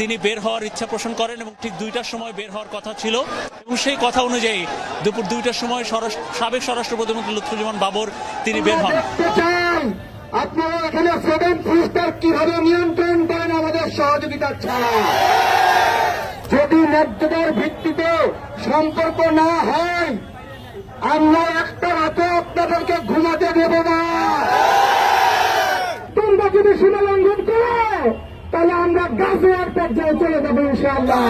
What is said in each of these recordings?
তিনি বের হওয়ার ইচ্ছা পোষণ করেন এবং ঠিক দুইটার সময় বের হওয়ার কথা ছিল। এবং সেই কথা অনুযায়ী দুপুর দুইটার সময় সাবেক স্বরাষ্ট্র প্রতিমন্ত্রী লুৎফুজ্জামান বাবর তিনি বের হন। কীভাবে নিয়ন্ত্রণ আমাদের সহযোগিতা ভিত্তিতে সম্পর্ক না হয়, আমরা একটা রাতে আপনাদেরকে ঘুমাতে দেব না। তোমরা যদি সীমা লঙ্ঘন করো তাহলে আমরা গাছে এক পর্যায়ে চলে যাব ইনশাআল্লাহ।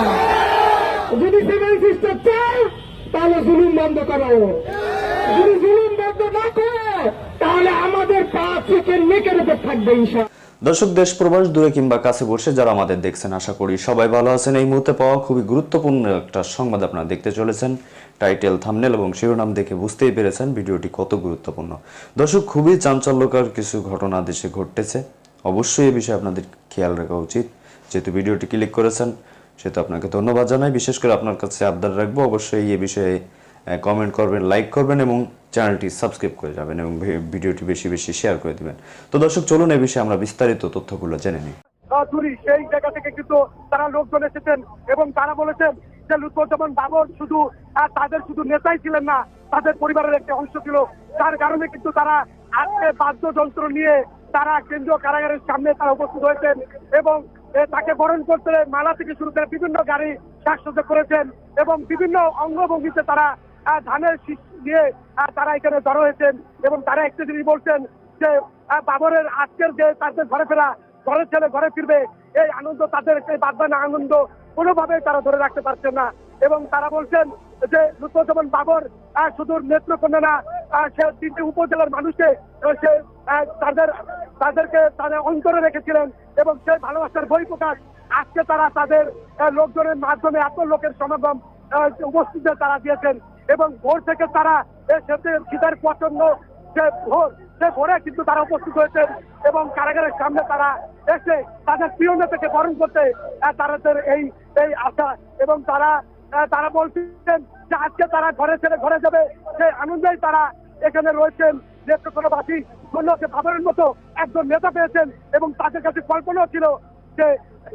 যদি সেভেন সিস্টার চাই, তাহলে জুলুম বন্ধ করো। যদি জুলুম বন্ধ না করো, তাহলে আমাদের পা থেকে নেকের উপর থাকবে ইনশাআল্লাহ। দর্শক, দেশ, প্রবাস দূরে কিংবা কাছে বসে যারা আমাদের দেখছেন, আশা করি সবাই ভালো আছেন। এই মুহূর্তে পাওয়া খুবই গুরুত্বপূর্ণ একটা সংবাদ আপনারা দেখতে চলেছেন। টাইটেল থামনেল এবং শিরোনাম দেখে বুঝতেই পেরেছেন ভিডিওটি কত গুরুত্বপূর্ণ। দর্শক, খুবই চাঞ্চল্যকর কিছু ঘটনা দেশে ঘটতেছে। অবশ্যই এ বিষয়ে আপনাদের খেয়াল রাখা উচিত। যেহেতু ভিডিওটি ক্লিক করেছেন, সেহেতু আপনাকে ধন্যবাদ জানাই। বিশেষ করে আপনার কাছে আবদার রাখব, অবশ্যই এই বিষয়ে কমেন্ট করবেন লাইক করবেন এবং চ্যানেলটি সাবস্ক্রাইব করে যাবেন এবং ভিডিওটি বেশি বেশি শেয়ার করে দিবেন। তো দর্শক, চলুন এই বিষয়ে আমরা বিস্তারিত তথ্যগুলো জেনে নিই। সেই জায়গা থেকে কিন্তু তারা লোকজন এসেছেন এবং তারা বলেছেন যে লুৎফুজ্জামান বাবর শুধু তাদের শুধু নেতাই ছিলেন না, তাদের পরিবারের একটা অংশ ছিল। তার কারণে কিন্তু তারা আজকে বাদ্যযন্ত্র নিয়ে তারা কেন্দ্রীয় কারাগারের সামনে তারা উপস্থিত হয়েছেন এবং তাকে বরণ করতে মালা থেকে শুরু করে বিভিন্ন গাড়ি সাজসজ্জা করেছেন এবং বিভিন্ন অঙ্গভঙ্গিতে তারা ধানের শীষ দিয়ে তারা এখানে জড়ো হয়েছেন এবং তারা একটা জিনিস বলছেন যে বাবরের আজকের যে তাদের ঘরে ফেরা ঘরে ছেলে ঘরে ফিরবে, এই আনন্দ তাদের সেই বাদবানা আনন্দ কোনোভাবে তারা ধরে রাখতে পারছেন না এবং তারা বলছেন যে লুৎফুজ্জামান বাবর শুধু নেত্রকোনা না তিনটি উপজেলার মানুষকে সে তাদের, তাদেরকে তাদের অন্তরে রেখেছিলেন এবং সেই ভালোবাসার বই প্রকাশ। আজকে তারা তাদের লোকজনের মাধ্যমে এত লোকের সমাগম উপস্থিত তারা দিয়েছেন এবং ভোর থেকে তারা শীতের প্রচণ্ড যে ভোর, সে ভোরে কিন্তু তারা উপস্থিত হয়েছেন এবং কারাগারের সামনে তারা এসে তাদের প্রিয় নেতাকে বরণ করতে তাদের এই এই আশা এবং তারা তারা বলছেন যে আজকে তারা ঘরে ছেড়ে ঘরে যাবে। সেই আনন্দেই তারা এখানে রয়েছেন। নেত্রকোনাবাসী মূল্যকে ভাবের মতো একজন নেতা পেয়েছেন এবং তাদের কাছে কল্পনাও ছিল যে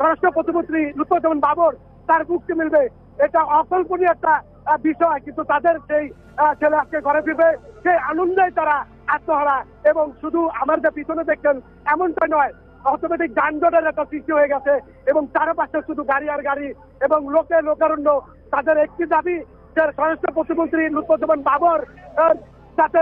রাষ্ট্র প্রতিমন্ত্রী লুৎফুজ্জামান বাবর তার মুক্তি মিলবে। এটা অকল্পনীয় একটা বিষয়, কিন্তু তাদের সেই ছেলে আজকে ঘরে ফিরবে। সেই আনন্দেই তারা আত্মহারা এবং শুধু আমার যে পিছনে দেখছেন, এমনটা নয় অটোমেটিক যানজটের একটা সৃষ্টি হয়ে গেছে এবং চারপাশে শুধু গাড়ি আর গাড়ি এবং লোকের লোকারণ্য। তাদের একটি দাবি স্বরাষ্ট্র প্রতিমন্ত্রী লুৎফুজ্জামান বাবর সাথে যাতে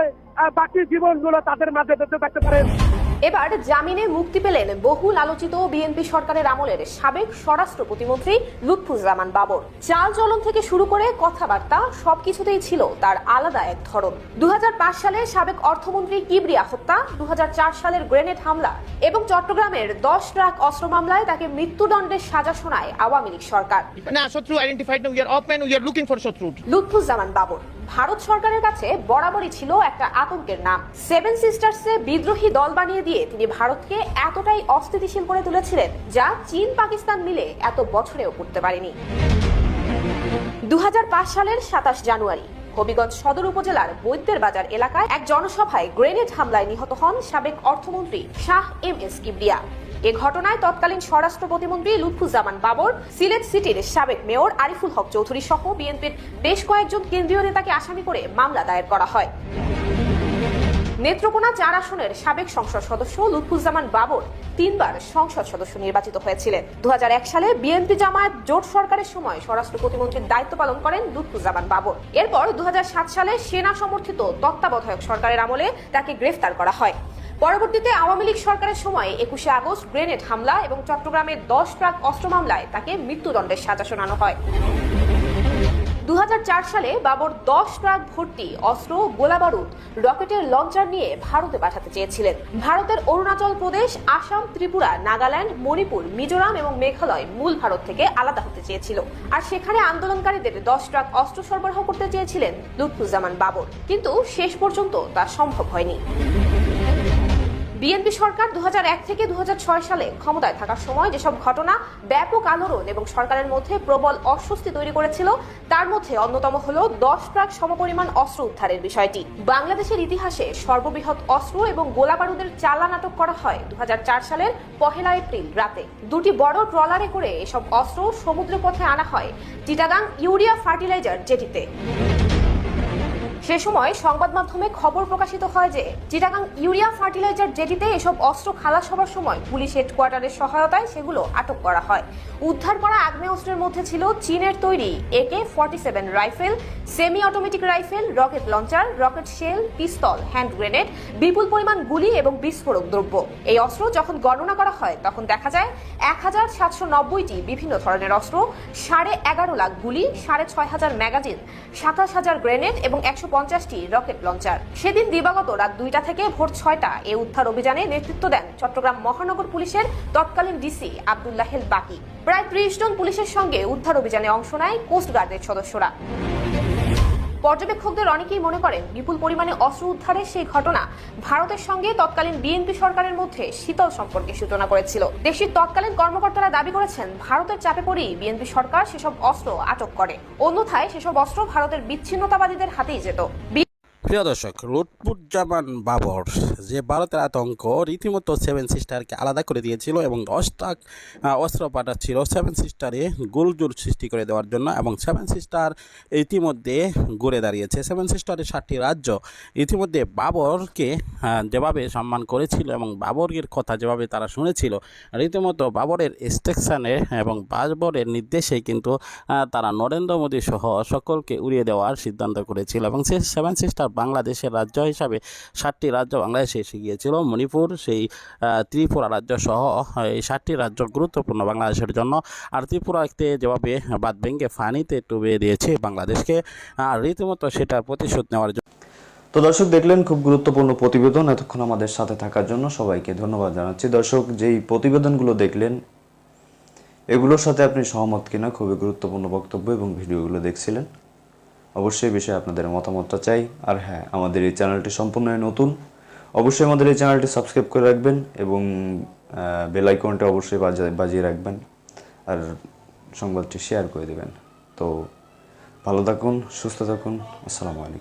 বাকি জীবনগুলো তাদের মাঝে বেঁচে থাকতে পারেন এবার জামিনে মুক্তি পেলেন বহুল আলোচিত বিএনপি সরকারের আমলের সাবেক স্বরাষ্ট্র প্রতিমন্ত্রী লুৎফুজ্জামান বাবর। চাল চলন থেকে শুরু করে কথাবার্তা সবকিছুতেই ছিল তার আলাদা এক ধরন। দু সালে সাবেক অর্থমন্ত্রী কিবরিয়া হত্যা দু হাজার চার সালের গ্রেনেড হামলা এবং চট্টগ্রামের দশ ট্রাক অস্ত্র মামলায় তাকে মৃত্যুদণ্ডের সাজা শোনায় আওয়ামী লীগ সরকার। লুৎফুজ্জামান বাবর। ভারত সরকারের কাছে বরাবরই ছিল একটা আতঙ্কের নাম। সেভেন সিস্টার্সে বিদ্রোহী দল বানিয়ে দিয়ে তিনি ভারতকে এতটাই অস্থিতিশীল করে তুলেছিলেন, যা চীন পাকিস্তান মিলে এত বছরেও করতে পারেনি। দু হাজার পাঁচ সালের সাতাশ জানুয়ারি, হবিগঞ্জ সদর উপজেলার বৈদ্যের বাজার এলাকায় এক জনসভায় গ্রেনেড হামলায় নিহত হন সাবেক অর্থমন্ত্রী শাহ এম এস কিবরিয়া। এ ঘটনায় তৎকালীন স্বরাষ্ট্র প্রতিমন্ত্রী লুৎফুজ্জামান বাবর, সিলেট সিটির সাবেক মেয়র আরিফুল হক চৌধুরী সহ বিএনপির বেশ কয়েকজন কেন্দ্রীয় নেতাকে আসামি করে মামলা দায়ের করা হয়। নেত্রকোনা চার আসনের সাবেক সংসদ সদস্য লুৎফুজ্জামান বাবর তিনবার সংসদ সদস্য নির্বাচিত হয়েছিলেন। দু হাজার এক সালে বিএনপি জামায়াত জোট সরকারের সময় স্বরাষ্ট্র প্রতিমন্ত্রীর দায়িত্ব পালন করেন লুৎফুজ্জামান বাবর। এরপর দু হাজার সাত সালে সেনা সমর্থিত তত্ত্বাবধায়ক সরকারের আমলে তাকে গ্রেফতার করা হয়। পরবর্তীতে আওয়ামী লীগ সরকারের সময় একুশে আগস্ট গ্রেনেড হামলা এবং চট্টগ্রামের দশ ট্রাক অস্ত্র মামলায় তাকে মৃত্যুদণ্ডের সাজা শোনানো হয়। দু হাজার চার সালে বাবর দশ ট্রাক ভর্তি অস্ত্র গোলাবারুদ রকেটের লঞ্চার নিয়ে ভারতে পাঠাতে চেয়েছিলেন। ভারতের অরুণাচল প্রদেশ, আসাম, ত্রিপুরা, নাগাল্যান্ড, মণিপুর, মিজোরাম এবং মেঘালয় মূল ভারত থেকে আলাদা হতে চেয়েছিল। আর সেখানে আন্দোলনকারীদের দশ ট্রাক অস্ত্র সরবরাহ করতে চেয়েছিলেন লুৎফুজ্জামান বাবর। কিন্তু শেষ পর্যন্ত তা সম্ভব হয়নি। বিএনপি সরকার দু হাজার এক থেকে দু হাজার ছয় সালে ক্ষমতায় থাকার সময় যেসব ঘটনা ব্যাপক আলোড়ন এবং সরকারের মধ্যে প্রবল অস্বস্তি তৈরি করেছিল, তার মধ্যে অন্যতম হল দশ ট্রাক সমপরিমাণ অস্ত্র উদ্ধারের বিষয়টি। বাংলাদেশের ইতিহাসে সর্ববৃহৎ অস্ত্র এবং গোলাবারুদের চালান আটক করা হয় দু হাজার চার সালের পহেলা এপ্রিল রাতে। দুটি বড় ট্রলারে করে এসব অস্ত্র সমুদ্রপথে আনা হয় চিটাগাং ইউরিয়া ফার্টিলাইজার জেটিতে সে সময় সংবাদ মাধ্যমে খবর প্রকাশিত হয় যে, চিটাগাং ইউরিয়া ফার্টিলাইজার জেটিতে এসব অস্ত্র খালাস হবার সময় পুলিশ হেডকোয়ার্টারের সহায়তায় সেগুলো আটক করা হয়। উদ্ধার করা আগ্নেয়াস্ত্রের মধ্যে ছিল চীনের তৈরি AK forty seven rifle semi automatic rifle, rocket launcher, rocket shell, pistol, hand grenade, বিপুল পরিমাণ গুলি এবং বিস্ফোরক দ্রব্য। এই অস্ত্র যখন গণনা করা হয়, তখন দেখা যায় এক হাজার সাতশো নব্বইটি বিভিন্ন ধরনের অস্ত্র, সাড়ে এগারো লাখ গুলি, সাড়ে ছয় হাজার ম্যাগাজিন, সাতাশ হাজার গ্রেনেড এবং একশো পঞ্চাশটি রকেট লঞ্চার। সেদিন দিবাগত রাত দুইটা থেকে ভোর ছয়টা এ উদ্ধার অভিযানে নেতৃত্ব দেন চট্টগ্রাম মহানগর পুলিশের তৎকালীন ডিসি আবদুল্লাহেল বাকি প্রায় ত্রিশ জন পুলিশের সঙ্গে উদ্ধার অভিযানে অংশ নেয় কোস্টগার্ডের সদস্যরা। পর্যবেক্ষকদের অনেকেই মনে করেন বিপুল পরিমাণে অস্ত্র উদ্ধারের সেই ঘটনা ভারতের সঙ্গে তৎকালীন বিএনপি সরকারের মধ্যে শীতল সম্পর্কে সূচনা করেছিল। দেশটির তৎকালীন কর্মকর্তারা দাবি করেছেন, ভারতের চাপে পড়েই বিএনপি সরকার সেসব অস্ত্র আটক করে। অন্যথায় সেসব অস্ত্র ভারতের বিচ্ছিন্নতাবাদীদের হাতেই যেত। প্রিয় দর্শক লুৎফুজ্জামান বাবর, যে ভারতের আতঙ্ক, রীতিমতো সেভেন সিস্টারকে আলাদা করে দিয়েছিল এবং দশটা অস্ত্র পাঠাচ্ছিল সেভেন সিস্টারে গোলজোর সৃষ্টি করে দেওয়ার জন্য এবং সেভেন সিস্টার ইতিমধ্যে ঘুরে দাঁড়িয়েছে। সেভেন সিস্টারের সাতটি রাজ্য ইতিমধ্যে বাবরকে যেভাবে সম্মান করেছিল এবং বাবরের কথা যেভাবে তারা শুনেছিল, রীতিমতো বাবরের স্টেকশানে এবং বাবরের নির্দেশে কিন্তু তারা নরেন্দ্র মোদী সহ সকলকে উড়িয়ে দেওয়ার সিদ্ধান্ত করেছিল এবং সে সেভেন সিস্টার বাংলাদেশের রাজ্য হিসাবে সাতটি রাজ্য বাংলাদেশে এসে গিয়েছিল। মণিপুর, সেই ত্রিপুরা রাজ্য সহ এই সাতটি রাজ্য গুরুত্বপূর্ণ বাংলাদেশের জন্য। আর ত্রিপুরাতে যেভাবে বাদ ভেঙে ফানিতে ডুবে দিয়েছে বাংলাদেশকে, আর রীতিমতো সেটার প্রতিশোধ নেওয়ার জন্য তো দর্শক দেখলেন, খুব গুরুত্বপূর্ণ প্রতিবেদন এতক্ষণ আমাদের সাথে থাকার জন্য সবাইকে ধন্যবাদ জানাচ্ছি। দর্শক, যেই প্রতিবেদনগুলো দেখলেন, এগুলোর সাথে আপনি সহমত কিনা খুবই গুরুত্বপূর্ণ বক্তব্য এবং ভিডিওগুলো দেখছিলেন। অবশ্যই বিষয়ে আপনাদের মতামতটা চাই। আর হ্যাঁ আমাদের এই চ্যানেলটি সম্পূর্ণই নতুন। অবশ্যই আমাদের এই চ্যানেলটি সাবস্ক্রাইব করে রাখবেন এবং বেল আইকনটা অবশ্যই বাজা- বাজিয়ে রাখবেন। আর সংবাদটি শেয়ার করে দেবেন। তো ভালো থাকুন, সুস্থ থাকুন। আসসালামু আলাইকুম।